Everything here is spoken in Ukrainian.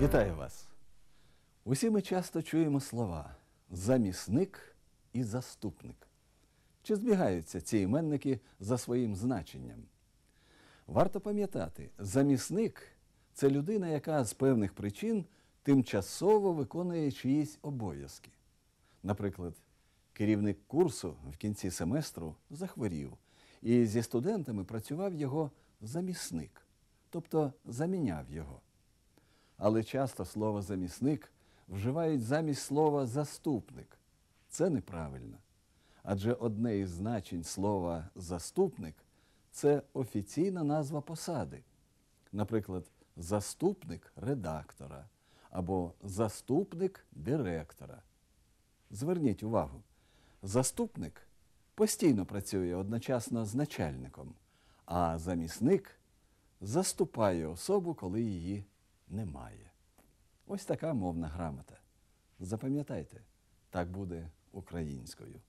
Вітаю вас! Усі ми часто чуємо слова замісник і заступник. Чи збігаються ці іменники за своїм значенням? Варто пам'ятати, замісник це людина, яка з певних причин тимчасово виконує чиїсь обов'язки. Наприклад, керівник курсу в кінці семестру захворів, і зі студентами працював його замісник, тобто заміняв його. Але часто слово замісник вживають замість слова заступник. Це неправильно. Адже одне із значень слова заступник це офіційна назва посади. Наприклад, заступник редактора або заступник директора. Зверніть увагу, заступник постійно працює одночасно з начальником, а замісник заступає особу, коли її немає. Ось така мовна грамота. Запам'ятайте, так буде українською.